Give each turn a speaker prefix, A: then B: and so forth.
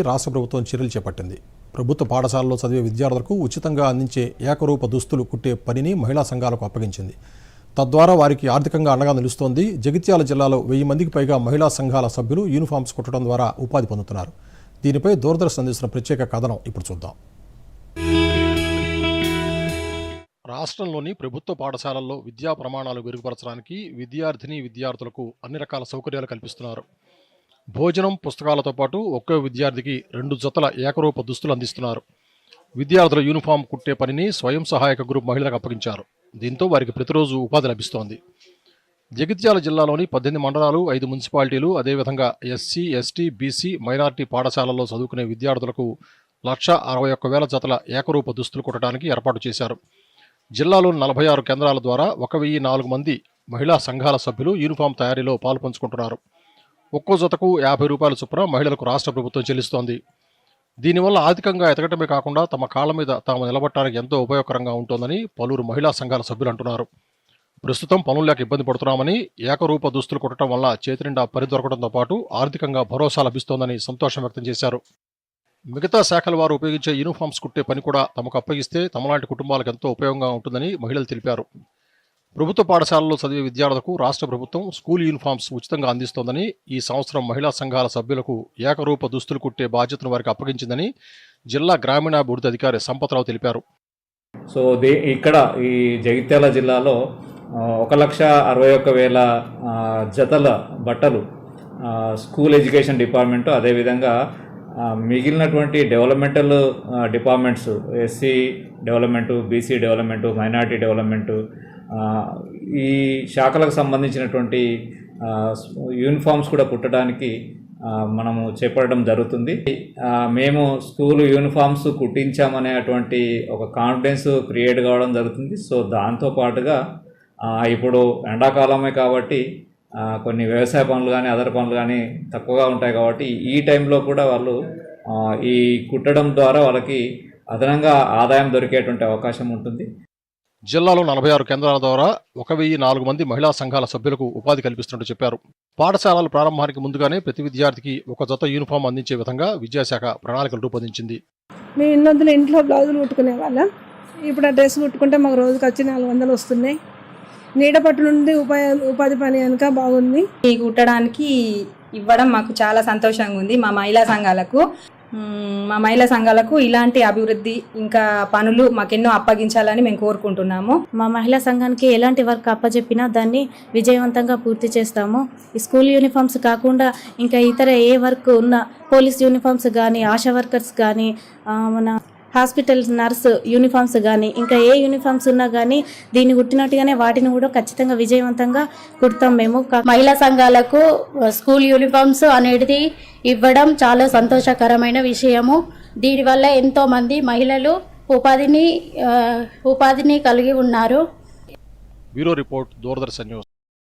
A: రాష్ట్ర ప్రభుత్వం చర్యలు చేపట్టింది? ప్రభుత్వ పాఠశాలలో చదివే విద్యార్థులకు ఉచితంగా అందించే ఏకరూప దుస్తులు కుట్టే పనిని మహిళా సంఘాలకు అప్పగించింది. తద్వారా వారికి ఆర్థికంగా అండగా నిలుస్తోంది. జగిత్యాల జిల్లాలో వెయ్యి మందికి పైగా మహిళా సంఘాల సభ్యులు యూనిఫామ్స్ కుట్టడం ద్వారా ఉపాధి పొందుతున్నారు. దీనిపై దూరదర్శన్ అందిస్తున్న ప్రత్యేక కథనం ఇప్పుడు చూద్దాం. రాష్ట్రంలోని ప్రభుత్వ పాఠశాలల్లో విద్యా ప్రమాణాలు మెరుగుపరచడానికి విద్యార్థిని విద్యార్థులకు అన్ని రకాల సౌకర్యాలు కల్పిస్తున్నారు. భోజనం పుస్తకాలతో పాటు ఒక్కో విద్యార్థికి రెండు జతల ఏకరూప దుస్తులు అందిస్తున్నారు. విద్యార్థుల యూనిఫామ్ కుట్టే పనిని స్వయం సహాయక గ్రూప్ మహిళలకు అప్పగించారు. దీంతో వారికి ప్రతిరోజు ఉపాధి లభిస్తోంది. జగిత్యాల జిల్లాలోని పద్దెనిమిది మండలాలు ఐదు మున్సిపాలిటీలు అదేవిధంగా ఎస్సీ ఎస్టీ బీసీ మైనార్టీ పాఠశాలల్లో చదువుకునే విద్యార్థులకు లక్ష అరవై ఒక్క వేల జతల ఏకరూప దుస్తులు కుట్టడానికి ఏర్పాటు చేశారు. జిల్లాలోని నలభై ఆరు కేంద్రాల ద్వారా ఒక వెయ్యి నాలుగు మంది మహిళా సంఘాల సభ్యులు యూనిఫామ్ తయారీలో పాల్పంచుకుంటున్నారు. ఒక్కో జతకు యాభై రూపాయల చొప్పున మహిళలకు రాష్ట్ర ప్రభుత్వం చెల్లిస్తోంది. దీనివల్ల ఆర్థికంగా ఎదగటమే కాకుండా తమ కాళ్ళ మీద తాము నిలబట్టడానికి ఎంతో ఉపయోగకరంగా ఉంటోందని పలువురు మహిళా సంఘాల సభ్యులు అంటున్నారు. ప్రస్తుతం పనులు లేక ఇబ్బంది పడుతున్నామని ఏకరూప దుస్తులు కుట్టడం వల్ల చేతినిండా పని దొరకడంతో పాటు ఆర్థికంగా భరోసా లభిస్తోందని సంతోషం వ్యక్తం చేశారు. మిగతా శాఖల వారు ఉపయోగించే యూనిఫామ్స్ కుట్టే పని కూడా తమకు అప్పగిస్తే తమలాంటి కుటుంబాలకు ఎంతో ఉపయోగంగా ఉంటుందని మహిళలు తెలిపారు. ప్రభుత్వ పాఠశాలలో చదివే విద్యార్థులకు రాష్ట్ర ప్రభుత్వం స్కూల్ యూనిఫామ్స్ ఉచితంగా అందిస్తోందని ఈ సంవత్సరం మహిళా సంఘాల సభ్యులకు ఏకరూప దుస్తులు కుట్టే బాధ్యతను వారికి అప్పగించిందని జిల్లా గ్రామీణాభివృద్ధి అధికారి సంపత్రావు తెలిపారు.
B: సో దే ఇక్కడ ఈ జగిత్యాల జిల్లాలో ఒక లక్ష అరవై ఒక్క వేల జతల బట్టలు స్కూల్ ఎడ్యుకేషన్ డిపార్ట్మెంటు అదేవిధంగా మిగిలినటువంటి developmental departments SC development BC development minority development ఈ శాఖలకు సంబంధించినటువంటి యూనిఫామ్స్ కూడా కుట్టడానికి మనము చేపట్టడం జరుగుతుంది. మేము స్కూల్ యూనిఫామ్స్ కుట్టించామనేటువంటి ఒక కాన్ఫిడెన్స్ క్రియేట్ కావడం జరుగుతుంది. సో దాంతో పాటుగా ఇప్పుడు ఎండాకాలమే కాబట్టి కొన్ని వ్యవసాయ పనులు కానీ అదర్ పనులు కానీ తక్కువగా ఉంటాయి కాబట్టి ఈ టైంలో కూడా వాళ్ళు ఈ కుట్టడం ద్వారా వాళ్ళకి అదనంగా ఆదాయం దొరికేటువంటి అవకాశం ఉంటుంది.
A: జిల్లాలో నలభై ఆరు కేంద్రాల ద్వారా ఒక వెయ్యి నాలుగు మంది మహిళా సంఘాల సభ్యులకు ఉపాధి కల్పిస్తున్నట్టు చెప్పారు. పాఠశాలల ప్రారంభానికి ముందుగానే ప్రతి విద్యార్థికి ఒక జత యూనిఫామ్ అందించే విధంగా విద్యాశాఖ ప్రణాళికలు రూపొందించింది.
C: మేము ఇన్నొందులు ఇంట్లో బ్లౌజులు కుట్టుకునే వాళ్ళం. ఇప్పుడు ఆ డ్రెస్ కుట్టుకుంటే మాకు రోజుకి వచ్చి నాలుగు వందలు వస్తున్నాయి. నీడ పట్టు నుండి ఉపాధి ఉపాధి పని కనుక బాగుంది.
D: ఈ కుట్టడానికి ఇవ్వడం మాకు చాలా సంతోషంగా ఉంది మా మహిళా సంఘాలకు. మా మహిళా సంఘాలకు ఇలాంటి అభివృద్ధి ఇంకా పనులు మాకెన్నో అప్పగించాలని మేము కోరుకుంటున్నాము.
E: మా మహిళా సంఘానికి ఎలాంటి వర్క్ అప్పజెప్పినా దాన్ని విజయవంతంగా పూర్తి చేస్తాము. ఈ స్కూల్ యూనిఫామ్స్ కాకుండా ఇంకా ఇతర ఏ వర్క్ ఉన్న పోలీస్ యూనిఫామ్స్ కానీ ఆశా వర్కర్స్ కానీ మన హాస్పిటల్ నర్స్ యూనిఫామ్స్ కానీ ఇంకా ఏ యూనిఫామ్స్ ఉన్నా కానీ దీన్ని కుట్టినట్టుగానే వాటిని కూడా ఖచ్చితంగా విజయవంతంగా కుడతాం మేము.
F: మహిళా సంఘాలకు స్కూల్ యూనిఫామ్స్ అనేది ఇవ్వడం చాలా సంతోషకరమైన విషయము. దీనివల్ల ఎంతో మంది మహిళలు ఉపాధిని ఉపాధిని కలిగి ఉన్నారు.
A: Bureau report Doordarshan news.